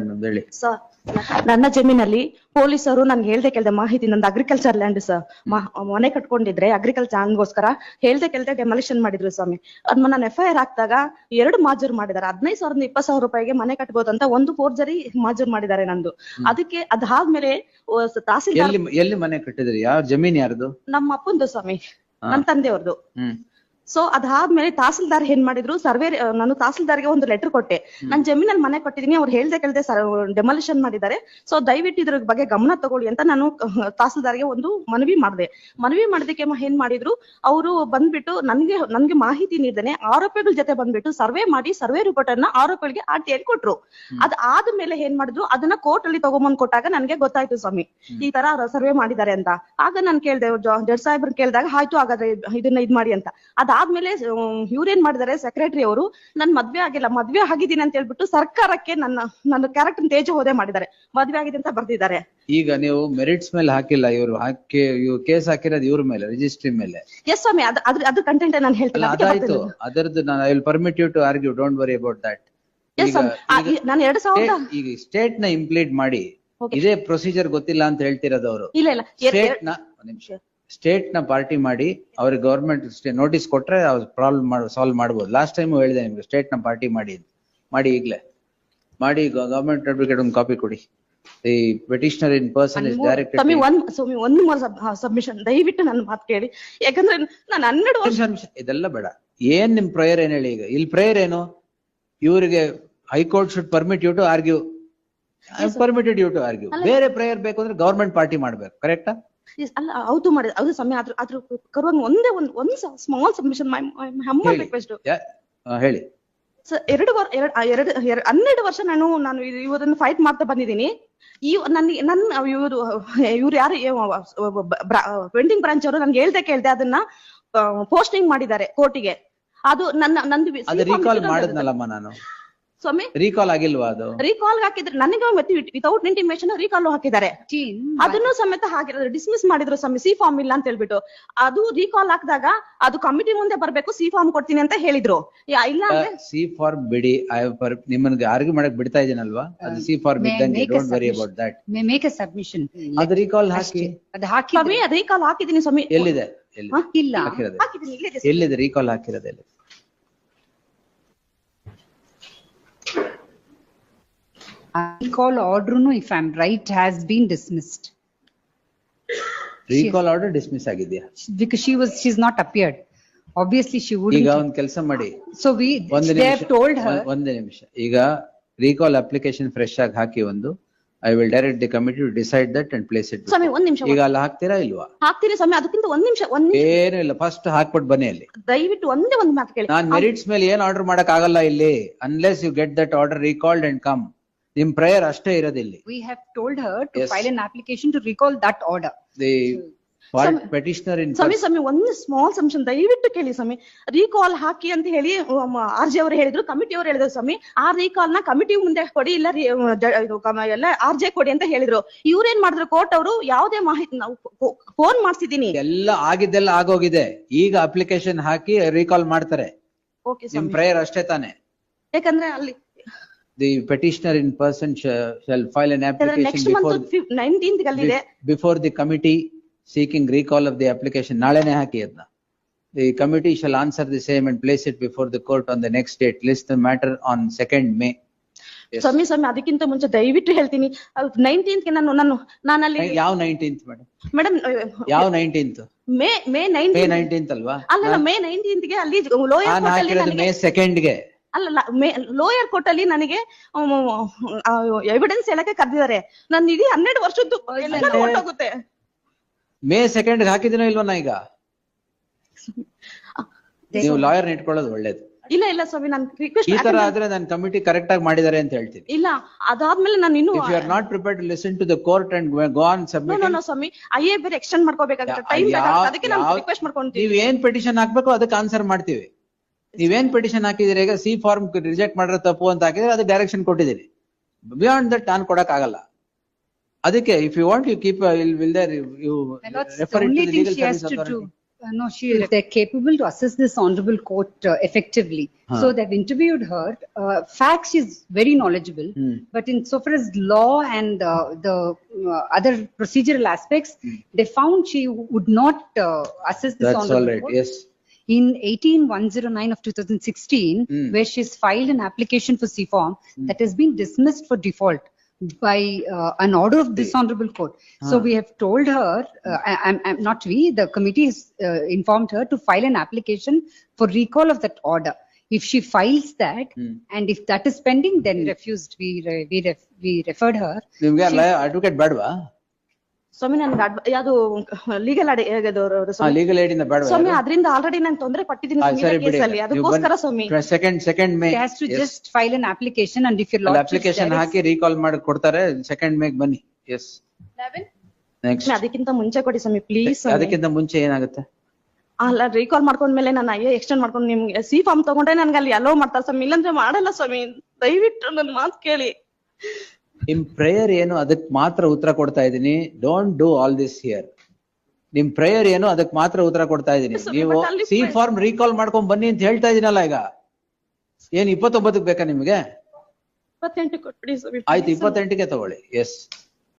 ನಮ್ದು ಹೇಳಿ ಸರ್ ನನ್ನ ಜಮೀನಲ್ಲಿ ಪೊಲೀಸರು ನನ್ಗೆ ಹೇಳ್ದೆ ಕೇಳ್ದೆ ಮಾಹಿತಿ ನಂದು ಅಗ್ರಿಕಲ್ಚರ್ ಲ್ಯಾಂಡ್ ಸರ್ ಮನೆ ಕಟ್ಕೊಂಡಿದ್ರೆ ಅಗ್ರಿಕಲ್ಚರ್ ಹಂಗೋಸ್ಕರ ಹೇಳ್ದೆ ಕೇಳ್ದೆ ಡೆಮಾಲಿಷನ್ ಮಾಡಿದ್ರು ಸ್ವಾಮಿ. ಅದ್ ನಾನು ಎಫ್ ಐ ಆರ್ ಹಾಕ್ದಾಗ ಎರಡು ಮಾಜೂರ್ ಮಾಡಿದ್ದಾರೆ ಹದಿನೈದು ಸಾವಿರದ ಇಪ್ಪತ್ತು ಸಾವಿರ ರೂಪಾಯಿಗೆ ಮನೆ ಕಟ್ಬೋದಂತ ಅಂತ ಒಂದು ಫೋರ್ಜರಿ ಮಾಜೂರ್ ಮಾಡಿದ್ದಾರೆ ನಂದು. ಅದಕ್ಕೆ ಅದಾದ್ಮೇಲೆ ತಹಸೀಲ್ದಾರ್ ಎಲ್ಲಿ ಮನೆ ಕಟ್ಟಿದ್ರಿ? ಯಾವ ಜಮೀನ್ ಯಾರ್ದು? ನಮ್ಮ ಅಪ್ಪಂದು ಸ್ವಾಮಿ. ನನ್ನ ತಂದೆಯವ್ರದ್ದು ಹ್ಮ್. ಸೊ ಅದಾದ್ಮೇಲೆ ತಹಸೀಲ್ದಾರ್ ಏನ್ ಮಾಡಿದ್ರು? ಸರ್ವೆ ನಾನು ತಹಸೀಲ್ದಾರ್ಗೆ ಒಂದು ಲೆಟರ್ ಕೊಟ್ಟೆ. ನನ್ ಜಮೀನಲ್ಲಿ ಮನೆ ಕೊಟ್ಟಿದ್ದೀನಿ ಅವ್ರು ಹೇಳ್ದೆ ಕೇಳ್ದೆ ಡೆಮಾಲಿಷನ್ ಮಾಡಿದ್ದಾರೆ. ಸೊ ದಯವಿಟ್ಟು ಇದ್ರ ಬಗ್ಗೆ ಗಮನ ತಗೊಳ್ಳಿ ಅಂತ ನಾನು ತಹಸೀಲ್ದಾರ್ಗೆ ಒಂದು ಮನವಿ ಮಾಡಿದೆ. ಮನವಿ ಮಾಡಿದಕ್ಕೆ ಏನ್ ಮಾಡಿದ್ರು? ಅವರು ಬಂದ್ಬಿಟ್ಟು ನನ್ಗೆ ನನ್ಗೆ ಮಾಹಿತಿ ನೀಡಿದಾನೆ ಆರೋಪಿಗಳ ಜೊತೆ ಬಂದ್ಬಿಟ್ಟು ಸರ್ವೆ ಮಾಡಿ ಸರ್ವೆ ರಿಪೋರ್ಟ್ ಅನ್ನ ಆರೋಪಿಗಳಿಗೆ ಆರ್ ಟಿ ಕೊಟ್ರು. ಅದ್ ಆದ್ಮೇಲೆ ಏನ್ ಮಾಡಿದ್ರು? ಅದನ್ನ ಕೋರ್ಟ್ ಅಲ್ಲಿ ತಗೊಂಬಂದ್ ಕೊಟ್ಟಾಗ ನನ್ಗೆ ಗೊತ್ತಾಯ್ತು ಸ್ವಾಮಿ. ಈ ತರ ಸರ್ವೆ ಮಾಡಿದ್ದಾರೆ ಅಂತ. ಆಗ ನಾನು ಕೇಳ್ದೆ ಜಡ್ ಸಾಹೇಬ್ರ ಕೇಳಿದಾಗ ಆಯ್ತು ಹಾಗಾದ್ರೆ ಇದನ್ನ ಇದ್ ಮಾಡಿ ಅಂತ. ಅದಾದ್ಮೇಲೆ ಇವ್ರೇನ್ ಮಾಡಿದ್ದಾರೆ ಸೆಕ್ರೆಟರಿ ಅವರು ನನ್ ಮದ್ವೆ ಆಗಿಲ್ಲ ಮದ್ವೆ ಆಗಿದ್ದೀನಿ ಅಂತ ಹೇಳ್ಬಿಟ್ಟು ಸರ್ಕಾರಕ್ಕೆ ನನ್ನ ನನ್ನ ಕ್ಯಾರೆಕ್ಟರ್ ತೇಜ ಹೋದೆ ಮಾಡಿದ್ದಾರೆ. ಮದ್ವೆ ಆಗಿದೆ ಅಂತ ಬರ್ದಿದ್ದಾರೆ. ಈಗ ನೀವು ಮೆರಿಟ್ಸ್ ಮೇಲೆ ಹಾಕಿಲ್ಲ ಇವರು ಹಾಕಿ ಇವ್ರು ಕೇಸ್ ಹಾಕಿರೋದು ಇವ್ರ ಮೇಲೆ ರಿಜಿಸ್ಟ್ರಿ ಮೇಲೆ. ಎಸ್ ಸ್ವಾಮಿ ಅದ್ ಅದ್ರ ಅದ್ರ ಕಂಟೆಂಟ್ ನಾನು ಹೇಳ್ತೀನಿ ಅದಕ್ಕೆ ಅದಾಯ್ತು. ಅದರದ್ದು ನಾನು I will permit you to argue don't worry about that Yes, ಸ್ವಾಮಿ. ಆ, ಈ- ನಾನು ಎರಡ್ ಸಾವಿರದ ಈಗ ಸ್ಟೇಟ್ನ ಇಂಪ್ಲೀಟ್ ಮಾಡಿ Okay. ಇದೇ ಪ್ರೊಸೀಜರ್ ಗೊತ್ತಿಲ್ಲ ಅಂತ ಹೇಳ್ತಿರೋದು ಅವರು. ಇಲ್ಲ ಇಲ್ಲ. ಸ್ಟೇಟ್ನ ಒಂದ್ ನಿಮಿಷ. ಸ್ಟೇಟ್ನ ಪಾರ್ಟಿ ಮಾಡಿ ಅವ್ರಿಗೆ ಗೌರ್ಮೆಂಟ್ ನೋಟಿಸ್ ಕೊಟ್ರೆ ಪ್ರಾಬ್ಲಮ್ ಸಾಲ್ವ್ ಮಾಡ್ಬೋದು. ಲಾಸ್ಟ್ ಟೈಮ್ ಹೇಳಿದೆ ನಿಮ್ಗೆ ಸ್ಟೇಟ್ನ ಪಾರ್ಟಿ ಮಾಡಿ ಮಾಡಿ ಈಗ್ಲೇ. ಮಾಡಿ ಗವರ್ಮೆಂಟ್ ಅಡ್ವೊಕೇಟ್ ಒಂದು ಕಾಪಿ ಕೊಡಿ. The petitioner in person is direct ಸ್ವಾಮಿ ಒಂದ್ ಸ್ವಾಮಿ ಒಂದು ಸಬ್ಮಿಷನ್ ದಯವಿಟ್ಟು ನನ್ನ ಮಾತು ಕೇಳಿ. ಯಾಕಂದ್ರೆ ನಾನು ಹನ್ನೆರಡು ವರ್ಷ ಇದೆಲ್ಲ ಬೇಡ. ಏನ್ ನಿಮ್ ಪ್ರೇಯರ್ ಏನ್ ಹೇಳಿ ಈಗ? ಇಲ್ಲಿ ಪ್ರೇಯರ್ ಏನು? ಇವರಿಗೆ high court should permit you to argue permitted you to argue ಬೇರೆ ಪ್ರೇಯರ್ ಬೇಕು ಅಂದ್ರೆ ಗವರ್ಮೆಂಟ್ ಪಾರ್ಟಿ ಮಾಡ್ಬೇಕು. ಕರೆಕ್ಟಾ ಅಲ್ಲ ಹೌದು ಮಾಡಿದ ಹೌದು ಸಮಯ ಆದ್ರೂ ಆದ್ರೂ ಕರುವಾಗ ಒಂದೇ ಒಂದು ಒಂದು ಸ್ಮಾಲ್ ಸಬ್ಮಿಷನ್ ಮೈ ಹೇಳಿ. ರಿಕ್ವೆಸ್ಟ್ ಹೇಳಿ. ಸರ್ ಎರಡು ವರ್ ಎರಡು ಹನ್ನೆರಡು ವರ್ಷ ನಾನು ನಾನು ಇವರನ್ನು ಫೈಟ್ ಮಾಡ್ತಾ ಬಂದಿದ್ದೀನಿ. ಈ ನನ್ ನನ್ ಇವರು ಇವ್ರು ಯಾರು ಪೆಂಡಿಂಗ್ ಬ್ರಾಂಚ್ ಅವರು ನನ್ಗೆ ಹೇಳ್ದೆ ಕೇಳ್ದೆ ಅದನ್ನ ಪೋಸ್ಟಿಂಗ್ ಮಾಡಿದ್ದಾರೆ ಕೋರ್ಟಿಗೆ ಅದು ನನ್ನ ನಂದು ಅದು ನಾನು. ಸ್ವಾಮಿ? ರೀಕಾಲ್ ಆಗಿಲ್ವಾ ಅದು? ರೀಕಾಲ್ ಹಾಕಿದ್ರೆ ನನಗೆ ಮತ್ತೆ ವಿತೌಟ್ ಇಂಟಿಮೇಷನ್ ರೀಕಾಲ್ ಹಾಕಿದ್ದಾರೆ. ಅದನ್ನು ಸಮೇತ ಹಾಕಿರೋದು ಡಿಸ್ಮಿಸ್ ಮಾಡಿದ್ರು ಸ್ವಾಮಿ ಸಿ ಫಾರ್ಮ್ ಇಲ್ಲ ಅಂತ ಹೇಳ್ಬಿಟ್ಟು. ಅದು ರೀಕಾಲ್ ಹಾಕಿದಾಗ ಅದು ಕಮಿಟಿ ಮುಂದೆ ಬರ್ಬೇಕು ಸಿ ಫಾರ್ಮ್ ಕೊಡ್ತೀನಿ ಅಂತ ಹೇಳಿದ್ರು. ಇಲ್ಲ ಅಂದ್ರೆ ಸಿ ಫಾರ್ಮ್ ಬಿಡಿ ಐ ನಿಮ್ಮನ್ಗೆ ಆರ್ಗ್ಯೂ ಮಾಡಕ್ ಬಿಡ್ತಾ ಇದೀನಲ್ವಾ ಅದು ಸಿ ಫಾರ್ಮ್ ಇದ್ದಂಗೆ don't worry? About that make a submission. ಅದು ರೀಕಾಲ್ ಹಾಕಿ. ಅದು ಹಾಕಿ ಸ್ವಾಮಿ ಅದು ರೀಕಾಲ್ ಹಾಕಿದೀನಿ ಸ್ವಾಮಿ. ಎಲ್ಲಿದೆ? ಇಲ್ಲ. ಹಾಕಿರೋದು. ಎಲ್ಲಿದೆ? ರೀಕಾಲ್ ಹಾಕಿರೋದು ಎಲ್ಲಿ call order if I am right has been dismissed recall order dismiss ಆಗಿದೆಯಾ? Because she was she is not appeared obviously she would ಈಗ ಒಂದು ಕೆಲಸ ಮಾಡಿ. ಸೊ ವಿ ಒಂದು have ನಿಮಿಷ told her. ಒಂದೇ ನಿಮಿಷ. ಈಗ ರೀಕಾಲ್ ಅಪ್ಲಿಕೇಶನ್ ಫ್ರೆಶ್ ಆಗಿ ಹಾಕಿ ಒಂದು I will direct the committee to decide that and place it ಸ್ವಾಮಿ ಒಂದ್ ನಿಮಿಷ ಈಗ ಅಲ್ಲಿ ಹಾಕ್ತೀರಾ ಇಲ್ವಾ? ಹಾಕ್ತೀರಾ ಸ್ವಾಮಿ ಅದಕ್ಕಿಂತ ಒಂದ್ ನಿಮಿಷ ಒಂದ್ ನಿಮಿಷ. ಏನು ಇಲ್ಲ ಫಸ್ಟ್ ಹಾಕ್ಬಿಟ್ಟು ಬನ್ನಿ ಅಲ್ಲಿ. ದಯವಿಟ್ಟು ಒಂದೇ ಒಂದು ಮಾತು ಕೇಳಿ. ನಾನು ಮೆರಿಟ್ಸ್ ಮೇಲೆ ಏನ್ ಆರ್ಡರ್ ಮಾಡಕ್ ಆಗಲ್ಲ ಇಲ್ಲಿ unless you get that order recalled and come ನಿಮ್ ಪ್ರೇಯರ್ ಅಷ್ಟೇ ಇರೋದಿಲ್ಲಿ. We have told told to to Yes. file an application to recall that order. The petitioner in ಸ್ವಾಮಿ ಸ್ವಾಮಿ ಒಂದು ಸ್ಮಾಲ್ ಸಬ್ಮಿಷನ್ ದಯವಿಟ್ಟು ಕೇಳಿ ಸ್ವಾಮಿ. ರೀಕಾಲ್ ಹಾಕಿ ಅಂತ ಹೇಳಿ ಆರ್ ಜೆ ಅವರು ಹೇಳಿದ್ರು ಕಮಿಟಿ ಅವರು ಹೇಳಿದ್ರು ಸ್ವಾಮಿ. ಆ ರೀಕಾಲ್ನ ಕಮಿಟಿ ಮುಂದೆ ಕೊಡಿ ಇಲ್ಲ re- ಅಹ್, ಜ- ಇದು ಕಮ- ಎಲ್ಲ ಆರ್ ಜೆ ಕೊಡಿ ಅಂತ ಹೇಳಿದ್ರು. ಇವ್ರೇನ್ ಮಾಡಿದ್ರು ಕೋರ್ಟ್ ಅವರು ಯಾವುದೇ ಮಾಹಿತಿ ನಾವು ಫೋನ್ ಮಾಡ್ಸಿದೀನಿ ಎಲ್ಲ ಆಗಿದ್ದೆಲ್ಲ ಆಗೋಗಿದೆ. ಈಗ ಅಪ್ಲಿಕೇಶನ್ ಹಾಕಿ ರೀಕಾಲ್ ಮಾಡ್ತಾರೆ. ಓಕೆ ನಿಮ್ ಸ್ವಾಮಿ. ಪ್ರೇಯರ್ ಅಷ್ಟೇ ತಾನೆ. ಯಾಕಂದ್ರೆ ಅಲ್ಲಿ the petitioner in person shall file an application next before month nineteenth ಅಲ್ಲಿದೆ before the committee seeking recall of the application ನಾಳೆನೆ ಹಾಕಿ ಅದನ್ನ the committee shall answer the same and place it before the court on the next date list the matter on second May ಸ್ವಾಮಿ ಸ್ವಾಮಿ ಅದಕ್ಕಿಂತ ಮುಂಚೆ ದಯವಿಟ್ಟು ಹೇಳ್ತೀನಿ. Nineteenth ನಾನು ನಾನು ನಾನಲ್ಲಿ ಯಾವ ನೈನ್ಟೀನ್ತ್ ಮೇಡಮ್ ಮೇಡಮ್ ಯಾವ ನೈನ್ಟೀನ್ತ್ ಮೇ ಮೇ ನೈನ್ಟೀನ್ ಅಲ್ವಾ? ಅಲ್ಲ ಮೇ ನೈನ್ಟೀನ್ತ್ಗೆ ಅಲ್ಲಿ ಲೋಯರ್ ಮೇ ಸೆಕೆಂಡ್ಗೆ. ಅಲ್ಲ ಲೋಯರ್ ಕೋರ್ಟ್ ಅಲ್ಲಿ ನನಗೆ ಎವಿಡೆನ್ಸ್ ಹೇಳಕ್ಕೆ ಕರೆದಿದ್ದಾರೆ. ನನ್ನ ಇಡೀ ಹನ್ನೆರಡು ವರ್ಷದ್ದು ಹೋಗುತ್ತೆ ಮೇ ಸೆಕೆಂಡ್ ಹಾಕಿದಿನೋ ಇಲ್ವಾ ನಾ ಈಗ? ನೀವು ಲಾಯರ್ ಇಟ್ಕೊಳ್ಳೋದು ಒಳ್ಳೇದು. ಇಲ್ಲ ಇಲ್ಲ ಸ್ವಾಮಿ ನಾನು ರಿಕ್ವೆಸ್ಟ್ ಈ ತರ ಆದ್ರೆ ನಾನು ಕಮಿಟಿ ಕರೆಕ್ಟ್ ಆಗಿ ಮಾಡಿದ್ದಾರೆ ಅಂತ ಹೇಳ್ತೀನಿ. ಇಲ್ಲ ಅದಾದ್ಮೇಲೆ ನಾನು ಇನ್ನು you are not prepared to listen to the court and go on submit no no Swami. IA ಬೇರೆ ಎಕ್ಸ್ಟೆಂಡ್ ಮಾಡ್ಕೋಬೇಕಾಗುತ್ತೆ. ಟೈಮ್ ಬೇಕಾಗುತ್ತೆ. ಅದಕ್ಕೆ ನಾನು ರಿಕ್ವೆಸ್ಟ್ ಮಾಡ್ಕೊಂತೀನಿ ನೀವು ಏನ್ ಪೆಟಿಷನ್ ಹಾಕಬೇಕು ಅದಕ್ಕೆ ಆನ್ಸರ್ ಮಾಡ್ತೀವಿ. ನೀವೇನ್ ಪೆಟಿಷನ್ ಹಾಕಿದಿರಿ ಈಗ ಸಿ ಫಾರ್ಮ್ ರಿಜೆಕ್ಟ್ ಮಾಡಿರೋ ತಪ್ಪು ಅಂತ ಹಾಕಿದ್ರೆ ಅದಕ್ಕೆ ಡೈರೆಕ್ಷನ್ ಕೊಟ್ಟಿದ್ದೀನಿ ಬಿಯಾಂಡ್ ದಟ್ ನಾನು ಕೊಡಕ್ ಆಗಲ್ಲ ಅದಕ್ಕೆ if you want you keep will will there you My lords, the refer only to thing legal she has service to do, Uh, No, she, they're capable to assess this honorable court uh, effectively. Huh. So they've interviewed her. Uh, Facts, she's very knowledgeable. Hmm. But in so far as law and uh, the uh, other procedural aspects, they found she would not uh, assess this That's all honorable right, court. yes. In eighteen one zero nine of two thousand sixteen, Hmm. where she's filed an application for CFOM that has been dismissed for default by uh, an order of this honorable court. So Ah. we have told her, uh, I, I'm, I'm not we, the committee has uh, informed her to file an application for recall of that order. If she files that, Hmm. and if that is pending, then refused, we, re- we, ref- we referred her. ನಿಮ್ಗೆ advocate ಬೇಡವಾ ಸ್ವಾಮಿ ನನ್ಗೆ ಅಡ್ವ- ಯಾವ್ದು legal ಅಡಿ ಹೇಗದು ಹಾ legal aid ಬೇಡ ಸ್ವಾಮಿ ಅದರಿಂದ already ನಾನು ತೊಂದರೆ ಪಟ್ಟಿದ್ದೀನಿ ಸ್ವಾಮಿ ಸರಿ ಇದೇ ಬಿಡಿ. ಕೇಸಲ್ಲಿ ಅದಕ್ಕೋಸ್ಕರ ಸ್ವಾಮಿ. Second second May has to just file an application and if your lordship application hockey recall ಮಾಡಿ ಕೊಡ್ತಾರೆ. ಸೆಕೆಂಡ್ ಮೇಗ್ ಬನ್ನಿ. ಎಸ್ ನೆಕ್ಸ್ಟ್ ಅದಕ್ಕಿಂತ ಮುಂಚೆ ಕೊಡಿ ಸ್ವಾಮಿ ಪ್ಲೀಸ್ ಅದಕ್ಕಿಂತ ಮುಂಚೆ ಏನಾಗುತ್ತೆ? ಅಲ್ಲ ರೀಕಾಲ್ ಮಾಡ್ಕೊಂಡ್ಮೇಲೆ ನಾನು ಅಯ್ಯೋ ಎಕ್ಸ್ಟೆಂಡ್ ಮಾಡ್ಕೊಂಡು ನಿಮ್ಗೆ ಸಿ ಫಾರ್ಮ್ ತಗೊಂಡ್ರೆ ನನ್ಗೆ ಅಲ್ಲಿ ಅಲೋ ಮಾಡ್ತಾರೆ ಸ್ವಾಮಿ. ಇಲ್ಲಾಂದ್ರೆ ಮಾಡಲ್ಲ ಸ್ವಾಮಿ. ದಯವಿಟ್ಟು ನನ್ನ ಮಾತು ಕೇಳಿ. ನಿಮ್ ಪ್ರೇಯರ್ ಏನು ಅದಕ್ಕೆ ಮಾತ್ರ ಉತ್ತರ ಕೊಡ್ತಾ ಇದೀನಿ don't do all this here ನಿಮ್ ಪ್ರೇಯರ್ ಏನು ಅದಕ್ ಮಾತ್ರ ಉತ್ತರ ಕೊಡ್ತಾ ಇದೀನಿ ನೀವು ಸಿ ಫಾರ್ಮ್ ರೀಕಾಲ್ ಮಾಡ್ಕೊಂಡ್ ಬನ್ನಿ ಅಂತ ಹೇಳ್ತಾ ಇದೀನಲ್ಲ ಈಗ. ಏನ್ ಇಪ್ಪತ್ತೊಂಬತ್ತಕ್ ಬೇಕಾ ನಿಮ್ಗೆ? ಆಯ್ತು ಇಪ್ಪತ್ತೆಂಟಿಗೆ ತಗೊಳ್ಳಿ. ಎಸ್